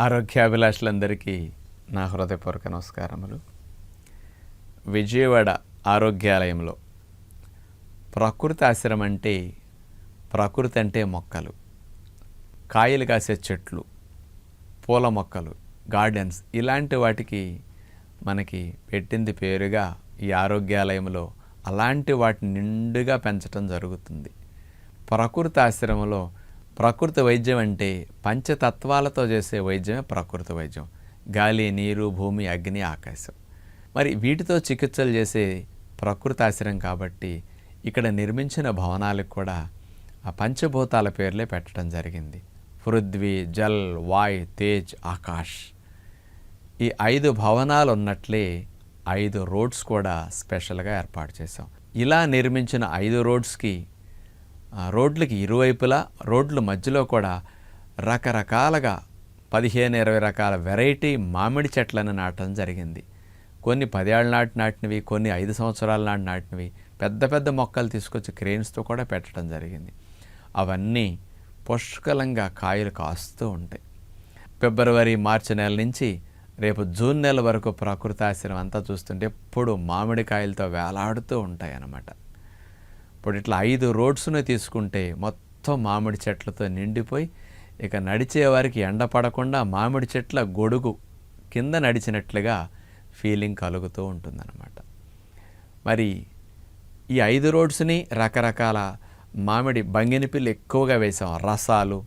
ఆరోగ్యాభిలాషులందరికీ నా హృదయపూర్వక నమస్కారములు. విజయవాడ ఆరోగ్యాలయంలో ప్రకృతి ఆశ్రమం అంటే ప్రకృతి అంటే మొక్కలు. కాయలు కాసే చెట్లు పూల మొక్కలు గార్డెన్స్ ఇలాంటి వాటికి మనకి పెట్టింది పేరుగా ఈ ఆరోగ్యాలయంలో అలాంటి వాటిని నిండుగా పెంచడం జరుగుతుంది. ప్రకృతి ఆశ్రమంలో ప్రకృతి వైద్యం అంటే పంచతత్వాలతో చేసే వైద్యమే ప్రకృతి వైద్యం. గాలి నీరు భూమి అగ్ని ఆకాశం. మరి వీటితో చికిత్సలు చేసే ప్రకృతి ఆశ్రయం కాబట్టి ఇక్కడ నిర్మించిన భవనాలకు కూడా ఆ పంచభూతాల పేర్లే పెట్టడం జరిగింది. పృథ్వీ జల్ వాయ్ తేజ్ ఆకాష్. ఈ ఐదు భవనాలు ఉన్నట్లే ఐదు రోడ్స్ కూడా స్పెషల్గా ఏర్పాటు చేశాం. ఇలా నిర్మించిన ఐదు రోడ్స్కి రోడ్లకి ఇరువైపులా రోడ్ల మధ్యలో కూడా రకరకాలుగా పదిహేను ఇరవై రకాల వెరైటీ మామిడి చెట్లను నాటడం జరిగింది. కొన్ని పదేళ్ళ నాటి నాటినవి కొన్ని ఐదు సంవత్సరాల నాటి నాటినవి పెద్ద పెద్ద మొక్కలు తీసుకొచ్చి క్రేన్స్తో కూడా పెట్టడం జరిగింది. అవన్నీ పుష్కలంగా కాయలు కాస్తూ ఉంటాయి. ఫిబ్రవరి మార్చి నెల నుంచి రేపు జూన్ నెల వరకు ప్రకృతి ఆశ్రమం అంతా చూస్తుంటే ఎప్పుడు మామిడికాయలతో వేలాడుతూ ఉంటాయి అన్నమాట ఇప్పుడు ఇట్లా ఐదు రోడ్స్ను తీసుకుంటే మొత్తం మామిడి చెట్లతో నిండిపోయి ఇక నడిచే వారికి ఎండ పడకుండా మామిడి చెట్ల గొడుగు కింద నడిచినట్లుగా ఫీలింగ్ కలుగుతూ ఉంటుందన్నమాట. మరి ఈ ఐదు రోడ్స్ని రకరకాల మామిడి బంగినిపిల్లు ఎక్కువగా వేసాం రసాలు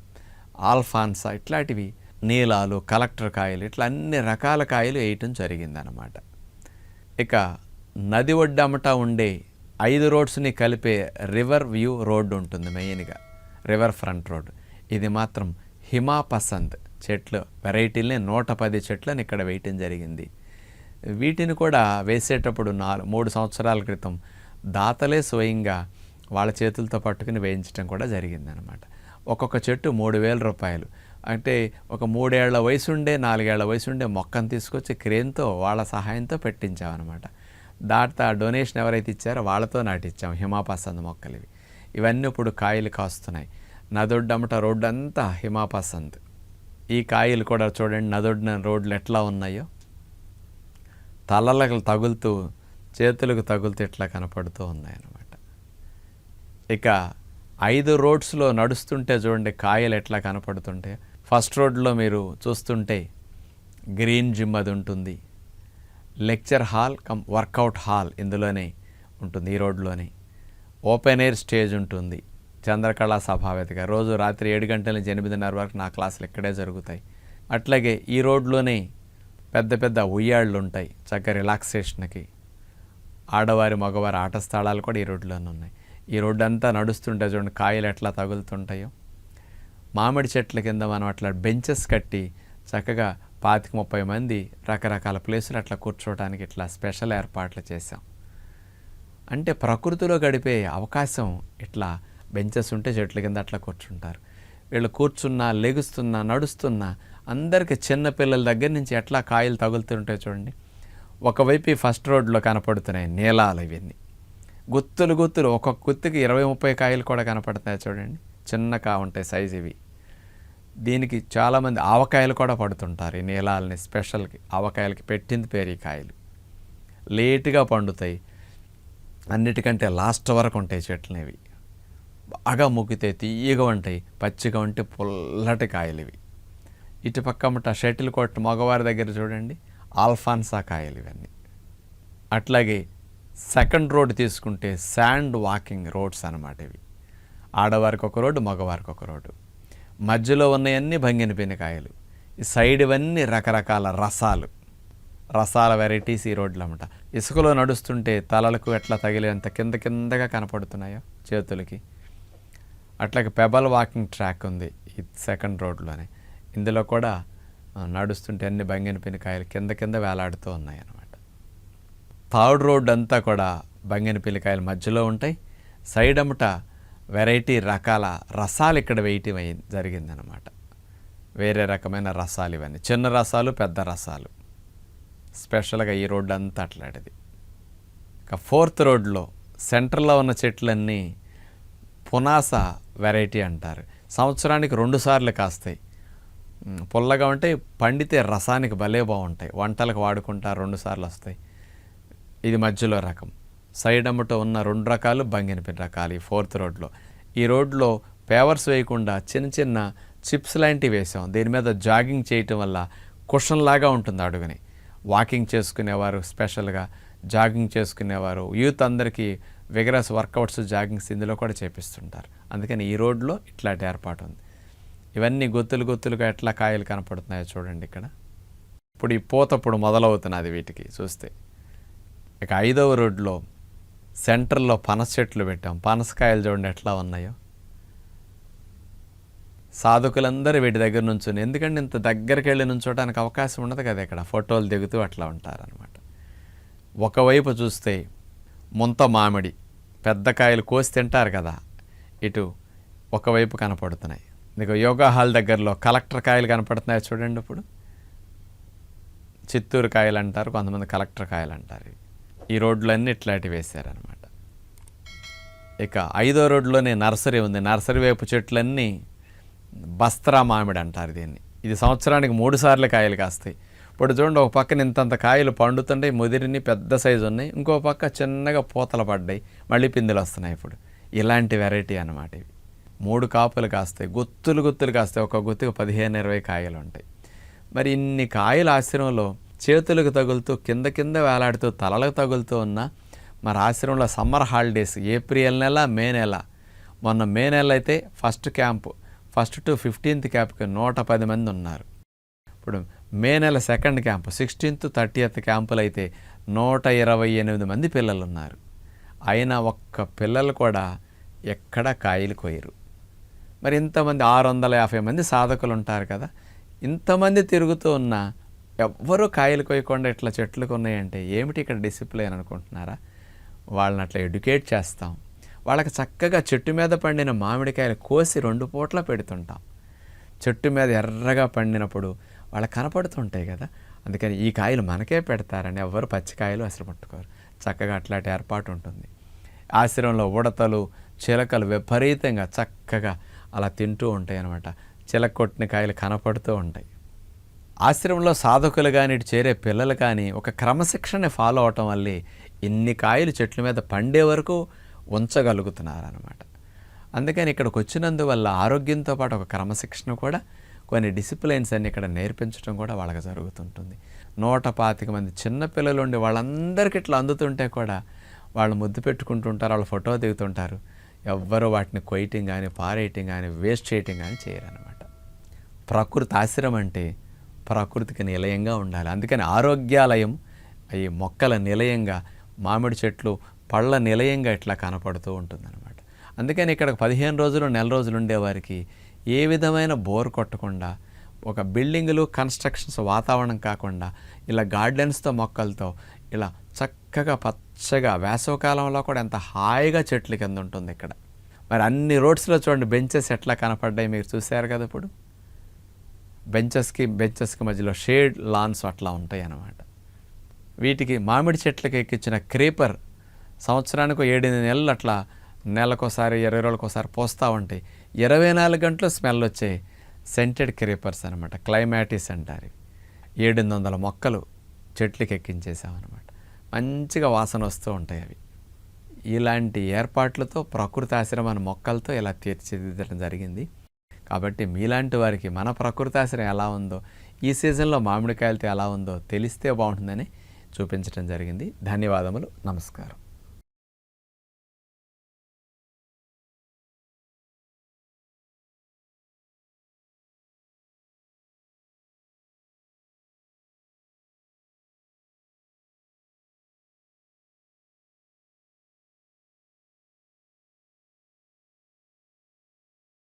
ఆల్ఫాన్సా ఇట్లాంటివి నీలాలు కలెక్టర్ కాయలు ఇట్లా అన్ని రకాల కాయలు వేయటం జరిగిందనమాట ఇక నది ఒడ్డమట ఉండే ఐదు రోడ్స్ని కలిపే రివర్ వ్యూ రోడ్డు ఉంటుంది మెయిన్గా రివర్ ఫ్రంట్ రోడ్. ఇది మాత్రం హిమా పసంద్ చెట్లు వెరైటీలనే నూట పది చెట్లను ఇక్కడ వేయటం జరిగింది. వీటిని కూడా వేసేటప్పుడు నాలుగు మూడు సంవత్సరాల క్రితం దాతలే స్వయంగా వాళ్ళ చేతులతో పట్టుకుని వేయించడం కూడా జరిగిందనమాట. ఒక్కొక్క చెట్టు మూడు వేల రూపాయలు. అంటే ఒక మూడేళ్ళ వయసుండే నాలుగేళ్ళ వయసుండే మొక్కను తీసుకొచ్చి క్రేన్తో వాళ్ళ సహాయంతో పెట్టించామన్నమాట దాంతో ఆ డొనేషన్ ఎవరైతే ఇచ్చారో వాళ్ళతో నాటిచ్చాం హిమాపసంద్ మొక్కలు ఇవి ఇవన్నీ ఇప్పుడు కాయలు కాస్తున్నాయి. నదొడ్డమట రోడ్డు అంతా హిమాపసంద్. ఈ కాయలు కూడా చూడండి నదొడ్డిన రోడ్లు ఎట్లా ఉన్నాయో. తలలకు తగులుతూ చేతులకు తగులుతూ ఇట్లా కనపడుతూ ఉన్నాయన్నమాట. ఇక ఐదు రోడ్స్లో నడుస్తుంటే చూడండి కాయలు ఎట్లా కనపడుతుంటే. ఫస్ట్ రోడ్లో మీరు చూస్తుంటే గ్రీన్ జిమ్ అది ఉంటుంది. Lecture hall cum workout hall ఇందులోనే ఉంటుంది ఈ రోడ్లోనే. ఓపెన్ ఎయిర్ స్టేజ్ ఉంటుంది. చంద్రకళా సభావేదిక రోజు రాత్రి ఏడు గంటల నుంచి ఎనిమిదిన్నర వరకు నా క్లాసులు ఇక్కడే జరుగుతాయి. అట్లాగే ఈ రోడ్లోనే పెద్ద పెద్ద ఉయ్యాళ్ళు ఉంటాయి చక్కగా రిలాక్సేషన్కి. ఆడవారి మగవారి ఆట స్థలాలు కూడా ఈ రోడ్లోనే ఉన్నాయి. ఈ రోడ్డు అంతా నడుస్తుంటే చూడండి కాయలు ఎట్లా తగులుతుంటాయో. మామిడి చెట్ల కింద మనం అట్లా బెంచెస్ కట్టి చక్కగా పాతిక ముప్పై మంది రకరకాల ప్లేసులు అట్లా కూర్చోవడానికి ఇట్లా స్పెషల్ ఏర్పాట్లు చేశాం. అంటే ప్రకృతిలో గడిపే అవకాశం ఇట్లా బెంచెస్ ఉంటే చెట్ల కింద అట్లా కూర్చుంటారు. వీళ్ళు కూర్చున్నా లెగుస్తున్నా నడుస్తున్నా అందరికీ చిన్నపిల్లల దగ్గర నుంచి ఎట్లా కాయలు తగులుతుంటాయి చూడండి. ఒకవైపు ఈ ఫస్ట్ రోడ్లో కనపడుతున్నాయి నీలాలు ఇవన్నీ. గుత్తులు గుత్తులు ఒక్కొక్క గుత్తుకి ఇరవై ముప్పై కాయలు కూడా కనపడుతున్నాయి చూడండి. చిన్న కా ఉంటాయి సైజు ఇవి. దీనికి చాలామంది ఆవకాయలు కూడా పడుతుంటారు. ఈ నీలాలని స్పెషల్కి ఆవకాయలకి పెట్టింది పేరు ఈ కాయలు లేటుగా పండుతాయి. అన్నిటికంటే లాస్ట్ వరకు ఉంటాయి చెట్లనేవి బాగా ముగ్గితే తీయగా ఉంటాయి. పచ్చిగా ఉంటే పుల్లటి కాయలు ఇవి. ఇటు పక్కమట షటిల్ కొట్టు మగవారి దగ్గర చూడండి. ఆల్ఫాన్సా కాయలు ఇవన్నీ. అట్లాగే సెకండ్ రోడ్ తీసుకుంటే శాండ్ వాకింగ్ రోడ్స్ అన్నమాట ఇవి. ఆడవారికి ఒక రోడ్డు మగవారికి ఒక రోడ్డు. మధ్యలో ఉన్నవన్నీ భంగిన కాయలు ఈ సైడ్ ఇవన్నీ రకరకాల రసాలు. రసాల వెరైటీస్ ఈ రోడ్లు అన్నమాట. ఇసుకలో నడుస్తుంటే తలలకు ఎట్లా తగిలేంత కింద కిందగా కనపడుతున్నాయో చేతులకి. అట్లాగే పెబల్ వాకింగ్ ట్రాక్ ఉంది ఈ సెకండ్ రోడ్లోనే. ఇందులో కూడా నడుస్తుంటే అన్ని బంగిన కాయలు కింద కింద వేలాడుతూ ఉన్నాయి అన్నమాట. థర్డ్ రోడ్ అంతా కూడా బంగిన పిల్లకాయలు మధ్యలో ఉంటాయి. సైడ్ అమ్మట వెరైటీ రకాల రసాలు ఇక్కడ వేయటం అయి జరిగిందనమాట వేరే రకమైన రసాలు ఇవన్నీ. చిన్న రసాలు పెద్ద రసాలు. స్పెషల్గా ఈ రోడ్డు అంతా అట్లాంటిది. ఇక ఫోర్త్ రోడ్లో సెంటర్లో ఉన్న చెట్లన్నీ పునాస వెరైటీ అంటారు. సంవత్సరానికి రెండు సార్లు కాస్తాయి. పుల్లగా ఉంటే పండితే రసానికి భలే బాగుంటాయి. వంటలకు వాడుకుంటా రెండు సార్లు వస్తాయి. ఇది మధ్యలో రకం. సైడ్ అమ్మట ఉన్న రెండు రకాలు బంగినపల్లి రకాలు ఈ ఫోర్త్ రోడ్లో. ఈ రోడ్లో పేవర్స్ వేయకుండా చిన్న చిన్న చిప్స్ లాంటివి వేసాం. దీని మీద జాగింగ్ చేయటం వల్ల కుషన్ లాగా ఉంటుంది అడుగుని. వాకింగ్ చేసుకునేవారు స్పెషల్గా జాగింగ్ చేసుకునేవారు. యూత్ అందరికీ విగరస్ వర్కౌట్స్ జాగింగ్స్ ఇందులో కూడా చేపిస్తుంటారు. అందుకని ఈ రోడ్లో ఇట్లాంటి ఏర్పాటు ఉంది. ఇవన్నీ గుత్తులు గుత్తులుగా ఎట్లా కాయలు కనపడుతున్నాయో చూడండి ఇక్కడ. ఇప్పుడు ఈ పూతప్పుడు మొదలవుతున్నది వీటికి చూస్తే. ఇక ఐదవ రోడ్లో సెంటర్లో పనస చెట్లు పెట్టాం. పనసకాయలు చూడండి ఎట్లా ఉన్నాయో. సాధకులందరూ వీటి దగ్గర నుంచుని ఎందుకంటే ఇంత దగ్గరికి వెళ్ళి నుంచోడానికి అవకాశం ఉండదు కదా ఇక్కడ. ఫోటోలు దిగుతూ అట్లా ఉంటారనమాట ఒకవైపు చూస్తే ముంత మామిడి పెద్ద కాయలు కోసి తింటారు కదా. ఇటు ఒకవైపు కనపడుతున్నాయి. మీకు యోగా హాల్ దగ్గరలో కలెక్టర్ కాయలు కనపడుతున్నాయి చూడండి ఇప్పుడు. చిత్తూరు కాయలు అంటారు కొంతమంది కలెక్టర్ కాయలు అంటారు ఇవి. ఈ రోడ్లన్నీ ఇట్లాంటివి వేశారనమాట ఇక ఐదో రోడ్లోనే నర్సరీ ఉంది. నర్సరీ వైపు చెట్లన్నీ బస్త్రా మామిడి అంటారు దీన్ని. ఇది సంవత్సరానికి మూడు సార్లు కాయలు కాస్తాయి. ఇప్పుడు చూడండి ఒక పక్కన ఇంతంత కాయలు పండుతుంటాయి ముదిరిని పెద్ద సైజు ఉన్నాయి. ఇంకో పక్క చిన్నగా పూతలు పడ్డాయి. మళ్ళీ పిందులు వస్తున్నాయి ఇప్పుడు. ఇలాంటి వెరైటీ అనమాట ఇవి. మూడు కాపులు కాస్తాయి. గుత్తులు గుత్తులు కాస్తాయి. ఒక గుత్తుకు పదిహేను ఇరవై కాయలు ఉంటాయి. మరి ఇన్ని కాయల ఆశ్రమంలో చేతులకు తగులుతూ కింద కింద వేలాడుతూ తలలకు తగులుతూ ఉన్న మరి ఆశ్రమంలో సమ్మర్ హాలిడేస్ ఏప్రిల్ నెల మే నెల. మొన్న మే నెల అయితే first camp first to fifteenth క్యాంప్కి నూట పది మంది ఉన్నారు. ఇప్పుడు మే నెల సెకండ్ క్యాంపు సిక్స్టీన్త్ థర్టీయత్ క్యాంపులు అయితే నూట ఇరవై ఎనిమిది మంది పిల్లలు ఉన్నారు అయినా ఒక్క పిల్లలు కూడా ఎక్కడ కాయలు కోయరు. మరి ఇంతమంది ఆరు వందల యాభై మంది సాధకులు ఉంటారు కదా. ఇంతమంది తిరుగుతూ ఉన్నా ఎవ్వరూ కాయలు కోయకుండా ఇట్లా చెట్లకు ఉన్నాయంటే ఏమిటి ఇక్కడ డిసిప్లిన్ అనుకుంటున్నారా? వాళ్ళని అట్లా ఎడ్యుకేట్ చేస్తాం. వాళ్ళకి చక్కగా చెట్టు మీద పండిన మామిడికాయలు కోసి రెండు పూట్ల పెడుతుంటాం. చెట్టు మీద ఎర్రగా పండినప్పుడు వాళ్ళకి కనపడుతుంటాయి కదా. అందుకని ఈ కాయలు మనకే పెడతారని ఎవరు పచ్చికాయలు అసలు పట్టుకోరు. చక్కగా అట్లాంటి ఏర్పాటు ఉంటుంది. ఆశ్రమంలో ఉడతలు చిలకలు విపరీతంగా చక్కగా అలా తింటూ ఉంటాయి అనమాట చిలక కొట్టిన కాయలు కనపడుతూ ఉంటాయి. ఆశ్రమంలో సాధకులు కానీ ఇటు చేరే పిల్లలు కానీ ఒక క్రమశిక్షణ ఫాలో అవటం వల్లే ఇన్ని కాయలు చెట్ల మీద పండే వరకు ఉంచగలుగుతున్నారన్నమాట. అందుకని ఇక్కడికి వచ్చినందువల్ల ఆరోగ్యంతో పాటు ఒక క్రమశిక్షణ కూడా కొన్ని డిసిప్లైన్స్ అన్ని ఇక్కడ నేర్పించడం కూడా వాళ్ళకి జరుగుతుంటుంది. నూట పాతిక మంది చిన్నపిల్లలు ఉండి వాళ్ళందరికీ ఇట్లా అందుతుంటే కూడా వాళ్ళు ముద్దు పెట్టుకుంటుంటారు వాళ్ళు ఫోటో దిగుతుంటారు. ఎవ్వరు వాటిని కొయ్యటం కానీ పారేయటం కానీ వేస్ట్ చేయటం కానీ చేయరన్నమాట. ప్రకృతి ఆశ్రమం అంటే ప్రకృతికి నిలయంగా ఉండాలి. అందుకని ఆరోగ్యాలయం అవి మొక్కల నిలయంగా మామిడి చెట్లు పళ్ళ నిలయంగా ఇట్లా కనపడుతూ ఉంటుందన్నమాట. అందుకని ఇక్కడ పదిహేను రోజులు నెల రోజులు ఉండేవారికి ఏ విధమైన బోర్ కొట్టకుండా ఒక బిల్డింగులు కన్స్ట్రక్షన్స్ వాతావరణం కాకుండా ఇలా గార్డెన్స్తో మొక్కలతో ఇలా చక్కగా పచ్చగా వేసవకాలంలో కూడా ఎంత హాయిగా చెట్లు కింద ఉంటుంది ఇక్కడ. మరి అన్ని రోడ్స్లో చూడండి బెంచెస్ ఎట్లా కనపడ్డాయి మీరు చూశారు కదా ఇప్పుడు? బెంచెస్కి బెంచెస్కి మధ్యలో షేడ్ లాన్స్ అట్లా ఉంటాయి అన్నమాట వీటికి మామిడి చెట్లకి ఎక్కించిన క్రీపర్ సంవత్సరానికి ఏడెనిమిది నెలలు అట్లా నెలకోసారి ఇరవై రోజులకోసారి పోస్తూ ఉంటాయి ఇరవై నాలుగు గంటలు స్మెల్ వచ్చే సెంటెడ్ క్రీపర్స్ అనమాట క్లైమాటిస్ అంటారు ఏడెనిమిది వందల మొక్కలు చెట్లకి ఎక్కించేసామన్నమాట. మంచిగా వాసన వస్తూ ఉంటాయి అవి. ఇలాంటి ఏర్పాట్లతో ప్రకృతి ఆశ్రమాన్ని మొక్కలతో ఇలా తీర్చిదిద్దడం జరిగింది. కాబట్టి మీలాంటి వారికి మన ప్రకృతి ఆశ్రయం ఎలా ఉందో ఈ సీజన్లో మామిడికాయలతో ఎలా ఉందో తెలిస్తే బాగుంటుందని చూపించడం జరిగింది. ధన్యవాదములు. నమస్కారం.